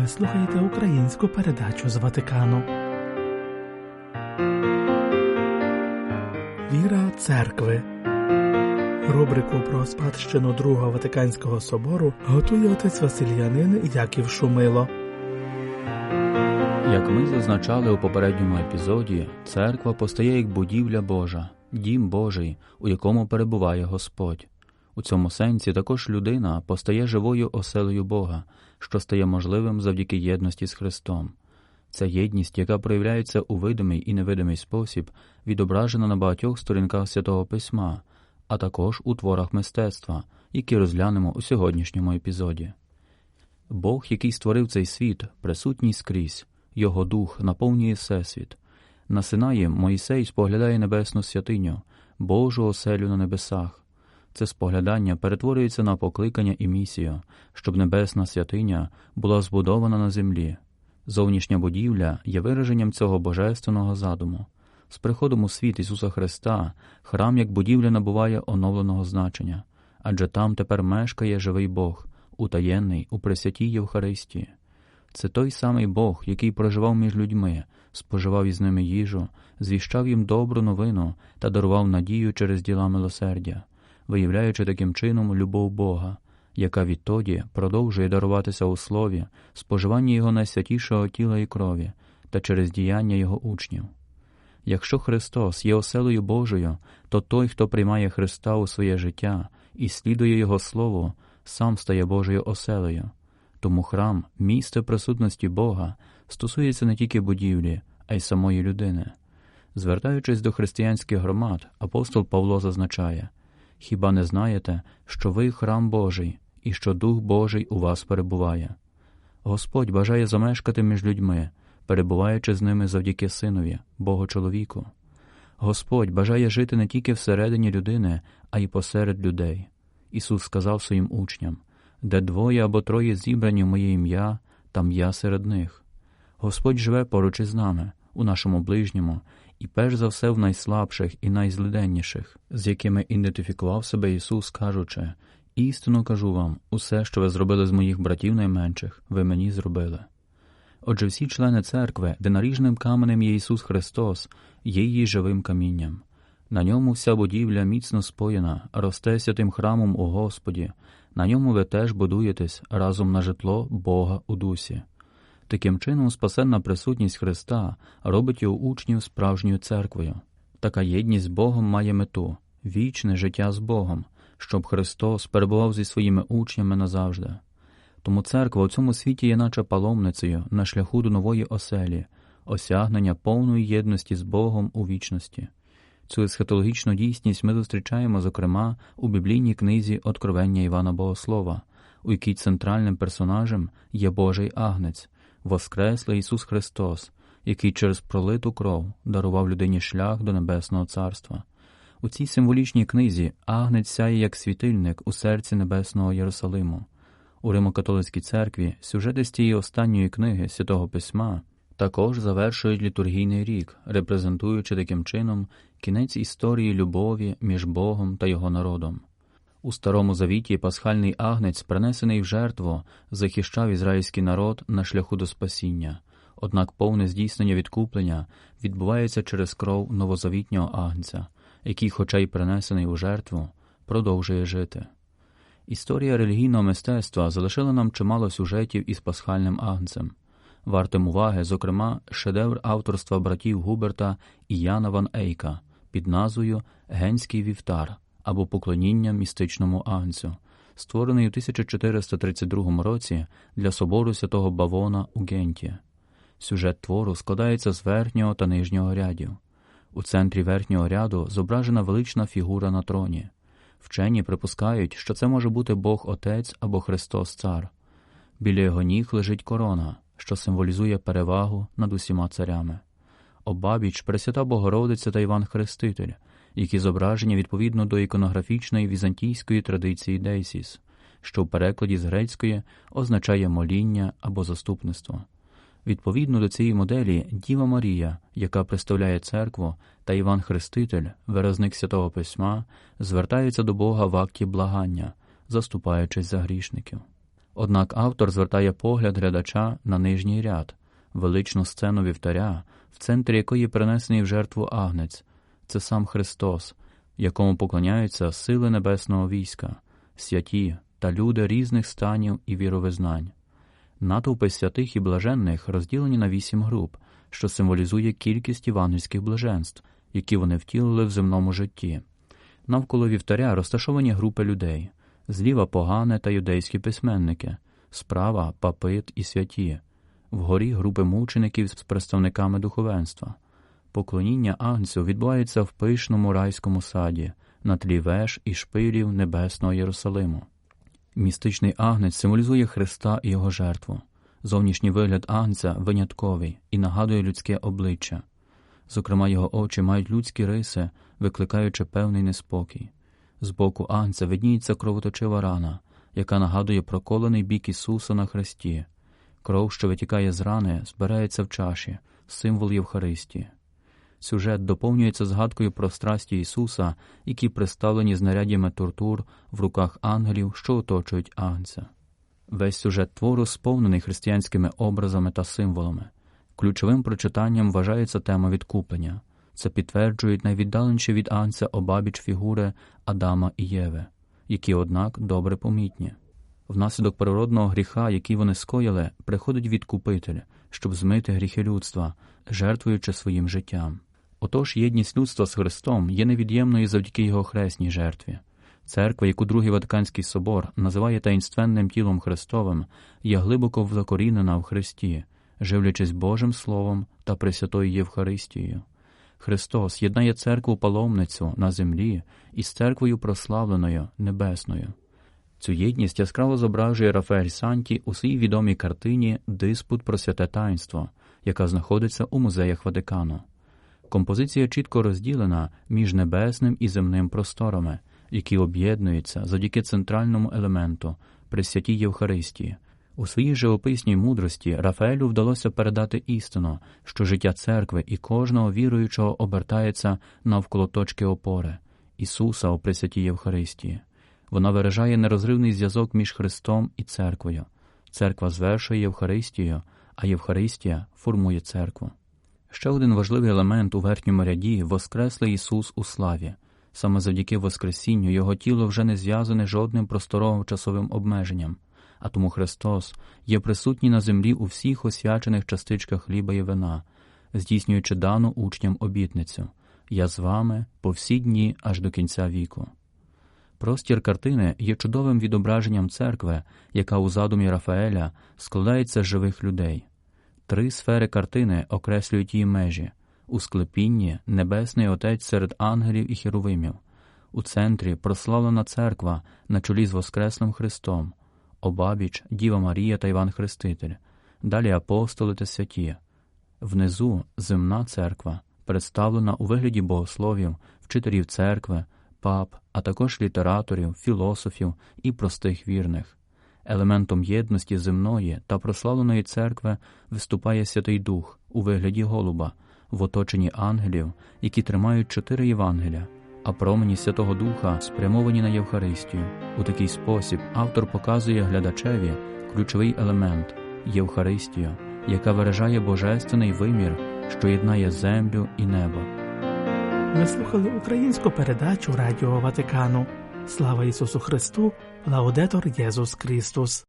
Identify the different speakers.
Speaker 1: Ви слухаєте українську передачу з Ватикану. Віра церкви. Рубрику про спадщину Другого Ватиканського собору готує отець Васильянин Яків Шумило.
Speaker 2: Як ми зазначали у попередньому епізоді, церква постає як будівля Божа, дім Божий, у якому перебуває Господь. У цьому сенсі також людина постає живою оселею Бога, що стає можливим завдяки єдності з Христом. Ця єдність, яка проявляється у видимий і невидимий спосіб, відображена на багатьох сторінках святого письма, а також у творах мистецтва, які розглянемо у сьогоднішньому епізоді. Бог, який створив цей світ, присутній скрізь, його дух наповнює всесвіт. На Синаї Моїсей споглядає небесну святиню, Божу оселю на небесах. Це споглядання перетворюється на покликання і місію, щоб небесна святиня була збудована на землі. Зовнішня будівля є вираженням цього божественного задуму. З приходом у світ Ісуса Христа храм як будівля набуває оновленого значення, адже там тепер мешкає живий Бог, утаєнний у пресвятій Євхаристії. Це той самий Бог, який проживав між людьми, споживав із ними їжу, звіщав їм добру новину та дарував надію через діла милосердя, виявляючи таким чином любов Бога, яка відтоді продовжує даруватися у слові, споживанні Його найсвятішого тіла і крові та через діяння Його учнів. Якщо Христос є оселою Божою, то той, хто приймає Христа у своє життя і слідує Його Слову, сам стає Божою оселею. Тому храм, місце присутності Бога, стосується не тільки будівлі, а й самої людини. Звертаючись до християнських громад, апостол Павло зазначає Хіба не знаєте, що ви храм Божий і що Дух Божий у вас перебуває? Господь бажає замешкати між людьми, перебуваючи з ними завдяки Синові, Богу чоловіку. Господь бажає жити не тільки всередині людини, а й посеред людей. Ісус сказав своїм учням де двоє або троє зібрані в моє ім'я, там я серед них. Господь живе поруч із нами, у нашому ближньому, і перш за все в найслабших і найзлиденніших, з якими ідентифікував себе Ісус, кажучи істину кажу вам, усе, що ви зробили з моїх братів найменших, ви мені зробили. Отже, всі члени церкви, де наріжним каменем є Ісус Христос, є її живим камінням. На ньому вся будівля міцно споєна, росте святим храмом у Господі, на ньому ви теж будуєтесь разом на житло Бога у дусі. Таким чином, спасенна присутність Христа робить його учнів справжньою церквою. Така єдність з Богом має мету вічне життя з Богом, щоб Христос перебував зі своїми учнями назавжди. Тому церква у цьому світі є наче паломницею на шляху до нової оселі, осягнення повної єдності з Богом у вічності. Цю есхатологічну дійсність ми зустрічаємо, зокрема, у біблійній книзі Откровення Івана Богослова, у якій центральним персонажем є Божий агнець, Воскреслий Ісус Христос, який через пролиту кров дарував людині шлях до Небесного Царства. У цій символічній книзі агнець сяє як світильник у серці Небесного Єрусалиму. У Римокатолицькій церкві сюжети з тієї останньої книги Святого Письма також завершують літургійний рік, репрезентуючи таким чином кінець історії любові між Богом та його народом. У Старому Завіті пасхальний агнець, принесений в жертву, захищав ізраїльський народ на шляху до спасіння, однак повне здійснення відкуплення відбувається через кров новозавітнього агнця, який, хоча й принесений у жертву, продовжує жити. Історія релігійного мистецтва залишила нам чимало сюжетів із пасхальним агнцем. Вартим уваги, зокрема, шедевр авторства братів Губерта і Яна Ван Ейка під назвою Генський вівтар або Поклоніння містичному агнцю, створений у 1432 році для собору святого Бавона у Генті. Сюжет твору складається з верхнього та нижнього рядів. У центрі верхнього ряду зображена велична фігура на троні. Вчені припускають, що це може бути Бог Отець або Христос Цар. Біля його ніг лежить корона що символізує перевагу над усіма царями. Обабіч Пресвята Богородиця та Іван Хреститель, які зображені відповідно до іконографічної візантійської традиції Дейсіс, що в перекладі з грецької означає моління або заступництво. Відповідно до цієї моделі Діва Марія, яка представляє церкву, та Іван Хреститель, виразник святого письма, звертаються до Бога в акті благання, заступаючись за грішників. Однак автор звертає погляд глядача на нижній ряд, величну сцену вівтаря, в центрі якої принесений в жертву агнець. Це сам Христос, якому поклоняються сили небесного війська, святі та люди різних станів і віровизнань. Натовпи святих і блаженних розділені на вісім груп, що символізує кількість євангельських блаженств, які вони втілили в земному житті. Навколо вівтаря розташовані групи людей зліва погане та юдейські письменники, справа папит і святі, вгорі групи мучеників з представниками духовенства. Поклоніння Агнцю відбувається в пишному райському саді, на тлі веж і шпилів небесного Єрусалиму. Містичний агнець символізує Христа і його жертву. Зовнішній вигляд агнця винятковий і нагадує людське обличчя. Зокрема, його очі мають людські риси, викликаючи певний неспокій. Збоку агнця видніється кровоточива рана, яка нагадує проколений бік Ісуса на хресті. Кров, що витікає з рани, збирається в чаші, символ Євхаристії. Сюжет доповнюється згадкою про страсті Ісуса, які представлені знаряддями тортур в руках ангелів, що оточують агнця. Весь сюжет твору сповнений християнськими образами та символами. Ключовим прочитанням вважається тема відкуплення. Це підтверджують найвіддаленіші від Агнця обабіч фігури Адама і Єви, які, однак, добре помітні. Внаслідок природного гріха, який вони скоїли, приходить відкупитель, щоб змити гріхи людства, жертвуючи своїм життям. Отож, єдність людства з Христом є невід'ємною завдяки його хресній жертві. Церква, яку Другий Ватиканський собор називає таїнственним тілом Христовим, є глибоко закорінена в Христі, живлячись Божим Словом та Пресвятою Євхаристією. Христос єднає церкву паломницю на землі із церквою прославленою небесною. Цю єдність яскраво зображує Рафаель Санті у своїй відомій картині Диспут про святе таїнство, яка знаходиться у музеях Ватикану. Композиція чітко розділена між небесним і земним просторами, які об'єднуються завдяки центральному елементу Пресвятій Євхаристії. У своїй живописній мудрості Рафаелю вдалося передати істину, що життя церкви і кожного віруючого обертається навколо точки опори Ісуса у Пресвятій Євхаристії. Вона виражає нерозривний зв'язок між Христом і церквою. Церква звершує Євхаристію, а Євхаристія формує церкву. Ще один важливий елемент у верхньому ряді Воскреслий Ісус у славі. Саме завдяки Воскресінню Його тіло вже не зв'язане жодним просторовим часовим обмеженням, а тому Христос є присутній на землі у всіх освячених частичках хліба і вина, здійснюючи дану учням обітницю Я з вами по всі дні аж до кінця віку. Простір картини є чудовим відображенням церкви, яка у задумі Рафаеля складається з живих людей. Три сфери картини окреслюють її межі у склепінні Небесний Отець серед ангелів і херовимів, у центрі прославлена церква на чолі з Воскреслим Христом, обабіч Діва Марія та Іван Хреститель, далі апостоли та святі. Внизу земна церква, представлена у вигляді богословів, вчителів церкви, пап, а також літераторів, філософів і простих вірних. Елементом єдності земної та прославленої церкви виступає Святий Дух у вигляді голуба, в оточенні ангелів, які тримають чотири Євангелія, а промені Святого Духа спрямовані на Євхаристію. У такий спосіб автор показує глядачеві ключовий елемент Євхаристію, яка виражає божественний вимір, що єднає землю і небо.
Speaker 1: Ви слухали українську передачу Радіо Ватикану. Слава Ісусу Христу! Лаудетор Єсус Христос!